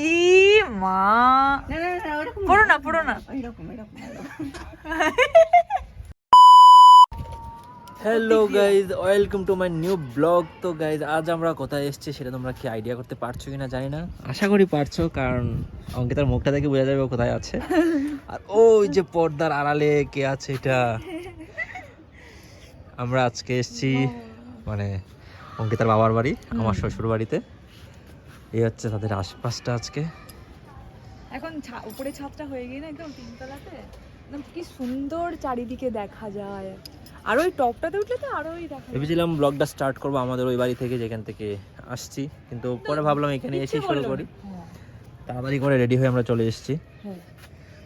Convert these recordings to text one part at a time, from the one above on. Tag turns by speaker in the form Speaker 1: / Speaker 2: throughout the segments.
Speaker 1: ই মা পড়ো না পড়ো না
Speaker 2: এরকম এরকম এরকম।
Speaker 3: Hello guys welcome to my new blog তো গাইজ আজ আমরা কোথায় এসেছি সেটা তোমরা কি আইডিয়া করতে পারছ কিনা জানি না। আশা করি পারছ কারণ অঙ্কিতার মুখটা দেখে বোঝা যাবে ও কোথায় আছে। আর ওই যে পর্দার আড়ালে কে আছে এটা। আমরা আজকে এসেছি মানে অঙ্কিতার বাবার বাড়ি আমার শ্বশুর বাড়িতে এই হচ্ছে তাদের আশপাশটা আজকে।
Speaker 1: এখন উপরে ছাদটা হয়ে গিয়ে না একদম তিনতলাতে একদম কি সুন্দর চারিদিকে দেখা যায়। আর ওই টপটাতে উঠলে তো আরোই দেখা
Speaker 3: ভেবেছিলাম ব্লগটা স্টার্ট করব আমাদের ওই বাড়ি থেকে যেখান থেকে আসছি কিন্তু পরে ভাবলাম এখানে এসেই শুরু করি।
Speaker 1: হ্যাঁ,
Speaker 3: তাড়াতাড়ি করে রেডি হয়ে আমরা চলে এসেছি।
Speaker 1: হ্যাঁ।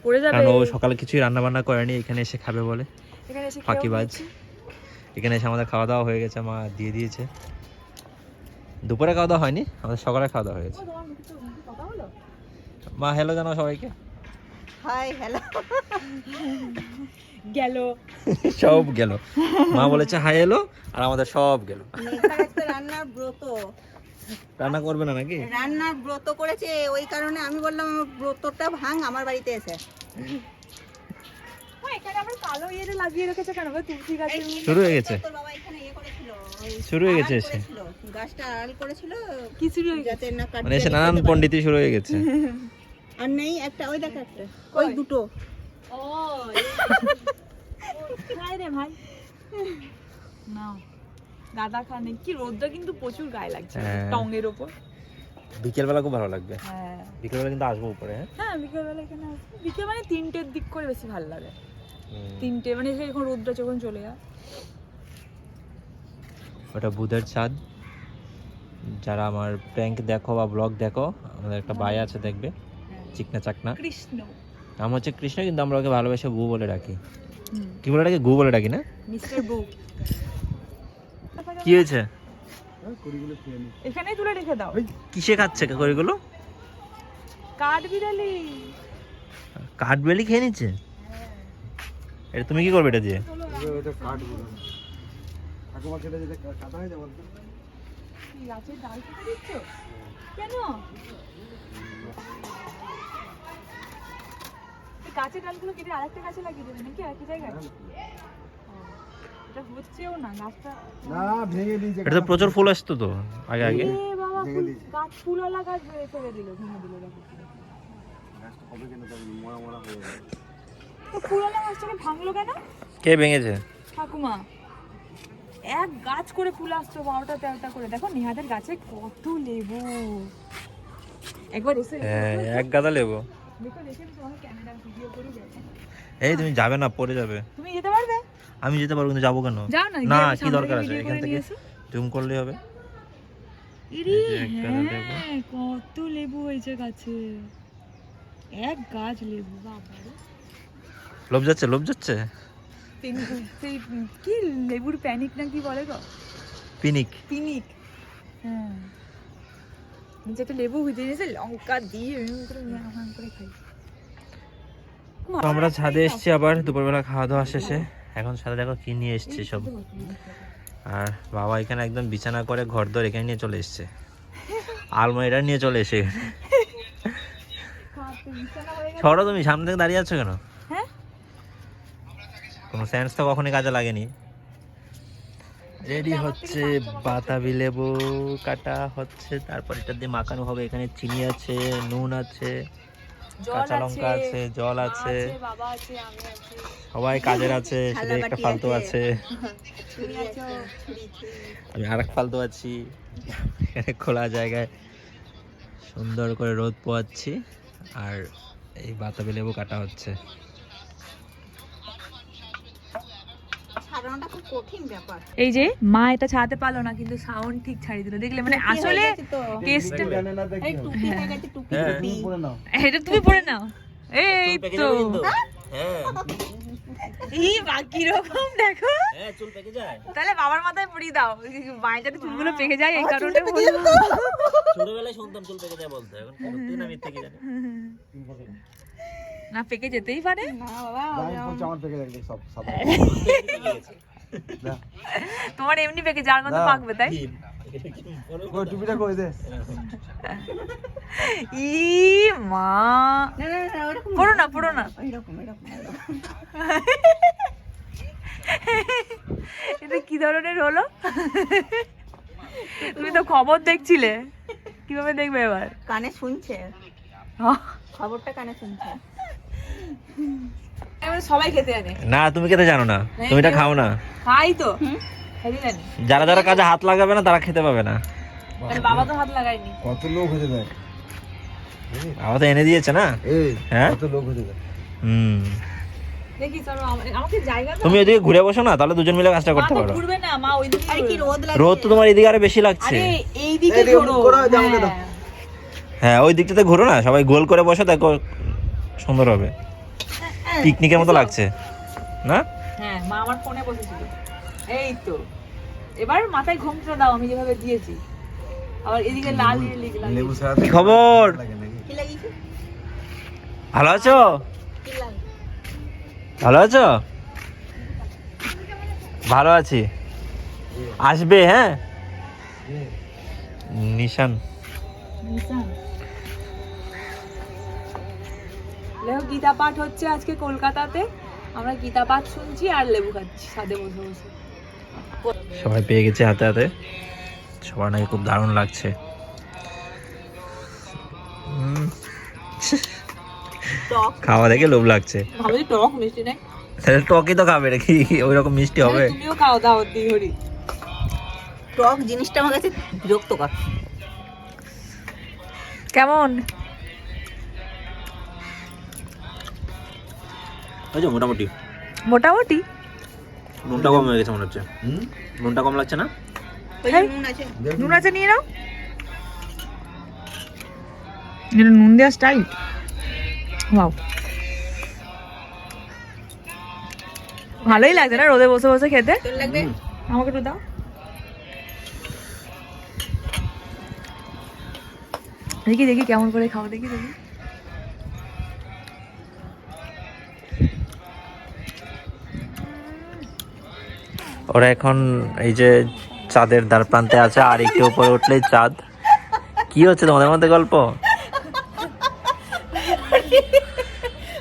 Speaker 1: পড়ে যাবে।
Speaker 3: কারণ ও সকালে কিছুই রান্না বান্না করেনি এখানে এসে খাবে বলে।
Speaker 1: এখানে এসে
Speaker 3: ফাঁকিবাজ। এখানে এসে আমাদের খাওয়া দাওয়া হয়ে গেছে মা দিয়ে দিয়েছে। দুপুরে খাওয়া দাওয়া হয়নি আমাদের সকালে খাওয়া দাওয়া হয়ে
Speaker 1: হলো?
Speaker 3: মা হ্যালো জানাও সবাইকে।
Speaker 2: হাই হ্যালো
Speaker 1: গেল।
Speaker 3: সব গেল। মা বলেছে হাই এলো আর আমাদের সব গেল।
Speaker 2: রান্নার ব্রত।
Speaker 3: রান্না করবে না নাকি?
Speaker 2: রান্নার ব্রত করেছে ওই কারণে আমি বললাম আমার ব্রতটা ভাঙ আমার বাড়িতে এসে।
Speaker 3: শুরু হয়ে গেছে।
Speaker 2: এখানে ইয়ে করেছিল ওই
Speaker 3: শুরু হয়ে গেছে এসে।
Speaker 2: গাছটা আড়াল করেছিল
Speaker 1: কি শুরু হয়ে গেছে?
Speaker 2: না কাটতে
Speaker 3: মানে এসে নানান পণ্ডিতি শুরু হয়ে গেছে।
Speaker 2: আর নেই একটা ওই দেখ একটা ওই দুটো।
Speaker 1: ও, এই- রে ভাই। নাও। গাদা খানে কি রোদটা কিন্তু প্রচুর গায়ে লাগছে
Speaker 3: হ্যাঁ।
Speaker 1: ওপর।
Speaker 3: বিকেলবেলা খুব ভালো লাগবে।
Speaker 1: হ্যাঁ।
Speaker 3: বিকেলবেলা কিন্তু আসব উপরে হ্যাঁ?
Speaker 1: হ্যাঁ বিকেলবেলা এখানে আসব। বিকেল মানে তিনটের দিক করে বেশি ভালো লাগে। তিনটে মানে এখন রোদটা যখন চলে যায়।
Speaker 3: ওটা বুধের ছাদ যারা আমার প্র্যাঙ্ক দেখো বা ব্লগ দেখো আমাদের একটা ভাই আছে দেখবে চিকনা চাকনা।
Speaker 1: কৃষ্ণ।
Speaker 3: নাম হচ্ছে কৃষ্ণ কিন্তু আমরা ওকে ভালোবেসে গু বলে ডাকি। কি বলে ডাকি? গু বলে ডাকি না?
Speaker 1: মিস্টার বুক
Speaker 3: কি হয়েছে?
Speaker 1: এখানেই তুলে রেখে দাও।
Speaker 3: কিসে খাচ্ছে করিগুলো
Speaker 1: কাঠ বিড়ালি
Speaker 3: খেয়ে নিচ্ছে? এটা তুমি কি করবে এটা দিয়ে?
Speaker 1: গাছের ডালগুলো কেটে আরেকটা গাছে লাগিয়ে দেবে নাকি একই জায়গায়? ও, এটা হচ্ছেও না গাছটা
Speaker 4: না ভেঙে দিয়েছে
Speaker 3: এটা তো প্রচুর ফুল আসতো তো আগে আগে।
Speaker 1: গাছ ফুলওয়ালা গাছ দিল ভেঙে দিল
Speaker 4: গাছটা কবে কেন তবে মরা মরা হয়ে গেছে।
Speaker 1: তো ফুলওয়ালা গাছটাকে ভাঙলো কেন?
Speaker 3: কে ভেঙেছে?
Speaker 1: ঠাকুমা। এক গাছ করে ফুল আসতো বারোটা তেরোটা করে। দেখো নেহাদের গাছে কত লেবু। একবার এসে
Speaker 3: হ্যাঁ এক গাদা লেবো। এই তুমি যাবে না পড়ে যাবে।
Speaker 1: তুমি যেতে পারবে?
Speaker 3: আমি যেতে পারব কিন্তু যাব কেন?
Speaker 1: না
Speaker 3: কি দরকার আছে? এখান থেকে জুম করলেই হবে।
Speaker 1: হ্যাঁ, কত লেবু হয়েছে গাছে। এক গাছ লেবু বাবা।
Speaker 3: লোভ যাচ্ছে লোভ যাচ্ছে?
Speaker 1: সেই কি লেবুর প্যানিক না কি বলে গো?
Speaker 3: পিনিক।
Speaker 1: পিনিক। হ্যাঁ। একটা লেবু ভিজে নিয়েছে লঙ্কা দিয়ে করে করে খাই।
Speaker 3: আমরা ছাদে এসেছি আবার দুপুরবেলা খাওয়া দাওয়া শেষে। এখন ছাদে দেখো কি নিয়ে এসেছি সব। আর বাবা এখানে একদম বিছানা করে ঘর দর এখানে নিয়ে চলে এসছে। আলমারিটা নিয়ে চলে এসে সরো তুমি সামনে থেকে দাঁড়িয়ে আছো কেন?
Speaker 1: হ্যাঁ
Speaker 3: কোনো সেন্স তো কখনই কাজে লাগেনি। রেডি হচ্ছে বাতাবি লেবু কাটা হচ্ছে তারপর এটা দিয়ে মাখানো হবে এখানে চিনি আছে নুন আছে কাঁচা লঙ্কা আছে জল আছে।
Speaker 1: বাবা আছে আমি আছি।
Speaker 3: সবাই কাজের আছে সেটা একটা ফালতু
Speaker 2: আছে।
Speaker 3: আমি আর এক ফালতু আছি। এখানে খোলা জায়গায় সুন্দর করে রোদ পোয়াচ্ছি আর এই বাতাবি লেবু কাটা হচ্ছে।
Speaker 2: ছাড়ানোটা খুব কঠিন ব্যাপার।
Speaker 1: এই যে মা এটা ছাড়াতে পারল না কিন্তু সাউন্ড ঠিক ছাড়িয়ে দিল। দেখলে মানে আসলে
Speaker 4: দেখি
Speaker 2: এই টুপি হয়ে গেছে টুপি
Speaker 3: হ্যাঁ।
Speaker 2: টুপি।
Speaker 1: এটা তুমি পরে নাও। এই তো।
Speaker 3: হ্যাঁ।
Speaker 1: এই বাকি রকম দেখো।
Speaker 3: হ্যাঁ চুল পেকে যায়?
Speaker 1: তাহলে বাবার মাথায় পরিয়ে দাও। মায়ের চুলগুলো পেকে যায় এই কারণে
Speaker 3: ছোটবেলায় শুনতাম চুল পেকে যায় বলতে এখন সত্যি না মিথ্যে জানি।
Speaker 1: না পেকে যেতেই পারে।
Speaker 2: না বাবা
Speaker 4: আমার পেকে দেখলে সব
Speaker 1: তোমার এমনি পেকে যার মতো পাকবে তাই?
Speaker 4: টুপিটা কই দে
Speaker 1: ই মা
Speaker 2: না না না ওরকম
Speaker 1: পড়ো না পড়ো না
Speaker 2: এরকম এরকম এরকম
Speaker 1: এটা কি ধরনের হলো তুমি তো খবর দেখছিলে কীভাবে দেখবে এবার
Speaker 2: কানে শুনছে খবরটা কানে শুনছে
Speaker 1: সবাই খেতে জানে
Speaker 3: না তুমি খেতে জানো না তুমি এটা খাও না
Speaker 1: খাই তো
Speaker 3: যারা যারা কাজে হাত লাগাবে না তারা খেতে পাবে না।
Speaker 1: তাহলে বাবা তো হাত লাগায়নি।
Speaker 4: কত লোক হতে দেয়
Speaker 3: বাবা তো এনে দিয়েছে না? হ্যাঁ?
Speaker 4: কত লোক হতে দেয়
Speaker 3: হুম। তুমি ওইদিকে ঘুরে বসো না তাহলে দুজন মিলে কাজটা করতে পারো।
Speaker 2: রোদ
Speaker 3: তো তোমার এদিকে আরও বেশি লাগছে।
Speaker 1: হ্যাঁ।
Speaker 3: হ্যাঁ ওই দিকটাতে ঘুরো না সবাই গোল করে বসো দেখো সুন্দর হবে। পিকনিকের মতো লাগছে না?
Speaker 1: হ্যাঁ মা আমার ফোনে বসেছিল। এই তো। এবার মাথায় ঘুমটা দাও আমি যেভাবে দিয়েছি। আবার এদিকে লাল দিয়ে লিখলাম
Speaker 4: লেবু ছাড়া
Speaker 3: কি খবর?
Speaker 2: কি লাগিয়েছে?
Speaker 3: ভালো আছো? ভালো আছো? ভালো আছি। আসবে হ্যাঁ? নিশান।
Speaker 1: দেখো গীতা পাঠ হচ্ছে আজকে কলকাতাতে। আমরা গীতা পাঠ শুনছি আর লেবু খাচ্ছি সাথে বসে বসে।
Speaker 3: সবাই পেয়ে গেছে হাতে হাতে। সবার নাকি খুব দারুণ লাগছে। খাওয়া দেখে লোভ লাগছে।
Speaker 1: ভাবছি টক মিষ্টি নেই।
Speaker 3: তাহলে টকই তো খাবে নাকি? ওই রকম মিষ্টি হবে।
Speaker 1: তুমিও খাও দাও দি
Speaker 2: টক জিনিসটা আমার কাছে বিরক্ত কর।
Speaker 1: কেমন?
Speaker 3: ওই যে মোটামুটি।
Speaker 1: মোটামুটি?
Speaker 3: নুনটা কম হয়ে গেছে মনে হচ্ছে। নুনটা কম লাগছে না?
Speaker 1: হ্যাঁ।
Speaker 2: নুন আছে।
Speaker 1: নুন। আছে নিয়ে নাও। এটা নুন দেওয়া স্টাইল ওয়াও ভালোই লাগছে না রোদে বসে বসে খেতে?
Speaker 2: তোর
Speaker 1: আমাকে একটু দাও। দেখি দেখি কেমন করে খাও দেখি দেখি।
Speaker 3: ওরা এখন এই যে চাঁদের দ্বার প্রান্তে আছে আর একটু উপরে উঠলেই চাঁদ। কি হচ্ছে তোমাদের মধ্যে গল্প?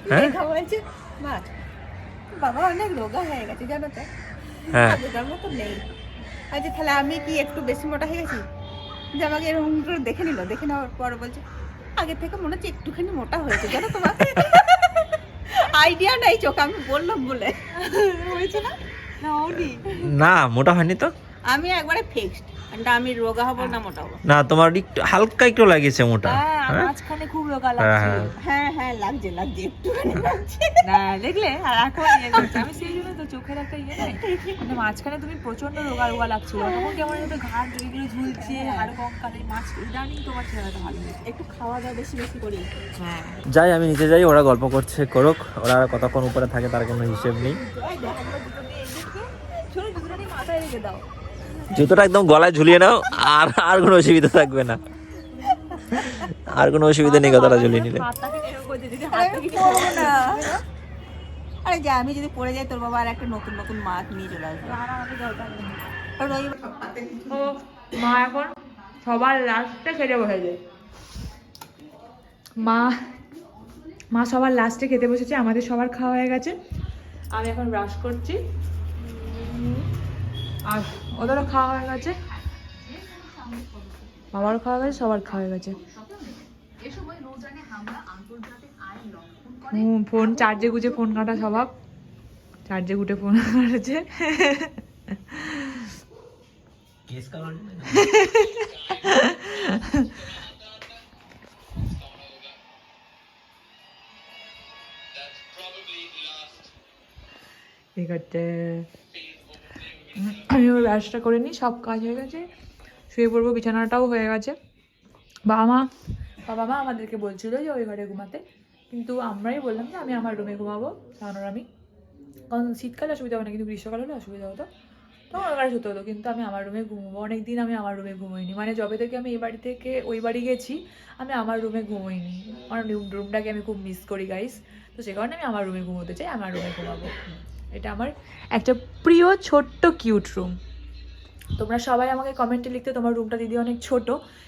Speaker 3: হ্যাঁ?
Speaker 2: বাবা অনেক রোগা হয়ে গেছে জানো তো।
Speaker 3: হ্যাঁ।
Speaker 2: নেই। আচ্ছা তাহলে আমি কি একটু বেশি মোটা হয়ে গেছি? যে আমাকে এরকম করে দেখে নিল দেখে নেওয়ার পর বলছে আগে থেকে মনে হচ্ছে একটুখানি মোটা হয়েছে জানো আইডিয়া নাই চোখ আমি বললাম বলে। হয়েছে না?
Speaker 1: না
Speaker 3: মোটা হয়নি তো।
Speaker 2: আমি একবারে ফিক্সড আমি রোগা হব না মোটা হব।
Speaker 3: না তোমার একটু হালকা একটু লাগিয়েছে মোটা।
Speaker 1: হ্যাঁ
Speaker 3: হ্যাঁ?
Speaker 1: মাঝখানে খুব রোগা
Speaker 3: হ্যাঁ,
Speaker 1: লাগছিল
Speaker 3: হ্যাঁ।
Speaker 2: হ্যাঁ লাগছে লাগছে লাগছে।
Speaker 1: না দেখলে আর এখন ইয়ে আমি সেই জন্য তো চোখের একটা ইয়ে নাই। মানে মাঝখানে তুমি প্রচণ্ড রোগা রোগা লাগছিল তখন কেমন একটা ঘাট যেগুলো ঝুলছে হাড় কঙ্কালে মাছ ইদানিং তোমার চেহারাটা ভালো
Speaker 2: একটু খাওয়া দাওয়া বেশি বেশি করি।
Speaker 1: হ্যাঁ।
Speaker 3: যাই আমি নিচে যাই ওরা গল্প করছে করুক। ওরা কতক্ষণ উপরে থাকে তার কোনো হিসেব নেই।
Speaker 1: মাথায় রেখে দাও।
Speaker 3: জুতোটা একদম গলায় ঝুলিয়ে নাও আর আর কোনো অসুবিধা থাকবে না। আর কোনো অসুবিধা নেই কথাটা ঝুলিয়ে নিলে।
Speaker 2: আরে যা আমি যদি পড়ে যাই তোর বাবা আর একটা নতুন নতুন মাছ নিয়ে চলে আসবে।
Speaker 1: মা এখন সবার লাস্টে খেতে বসেছে। মা মা সবার লাস্টে খেতে বসেছে আমাদের সবার খাওয়া হয়ে গেছে। আমি এখন ব্রাশ করছি। আর ওদেরও খাওয়া হয়ে গেছে। বাবারও খাওয়া হয়ে গেছে সবার খাওয়া হয়ে গেছে। ফোন চার্জে গুজে ফোন কাটা স্বভাব। চার্জে গুটে ফোন কাটেছে। ঠিক আছে আমি ওর ব্যাসটা করে নিই, সব কাজ হয়ে গেছে। শুয়ে পড়ব, বিছানাটাও হয়ে গেছে। বাবা মা বাবা মা আমাদেরকে বলছিল যে ওই ঘরে ঘুমাতে। কিন্তু আমরাই বললাম যে আমি আমার রুমে ঘুমাবো সানোর আমি কারণ শীতকালে অসুবিধা হবে না, কিন্তু গ্রীষ্মকাল হলে অসুবিধা হতো। তো আমার হতে হতো, কিন্তু আমি আমার রুমে ঘুমবো। অনেক দিন আমি আমার রুমে ঘুমোইনি। মানে যবে থেকে আমি এই বাড়ি থেকে ওই বাড়ি গেছি, আমি আমার রুমে ঘুমোইনি। আমার রুমটাকে আমি খুব মিস করি গাইস তো সে কারণে আমি আমার রুমে ঘুমোতে চাই, আমার রুমে ঘুমাবো। এটা আমার একটা প্রিয়, ছোট্ট কিউট রুম তোমরা সবাই আমাকে কমেন্টে লিখতে তোমার রুমটা দিদি অনেক ছোট,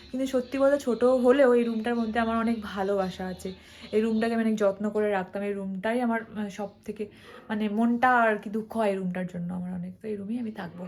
Speaker 1: কিন্তু সত্যি বলতে ছোট হলেও এই রুমটার মধ্যে আমার অনেক ভালোবাসা আছে। এই রুমটাকে আমি অনেক যত্ন করে রাখতাম, এই রুমটাই আমার সব থেকে মানে মনটা আর কি দুঃখ হয় এই রুমটার জন্য আমার অনেক। তো এই রুমেই আমি থাকব।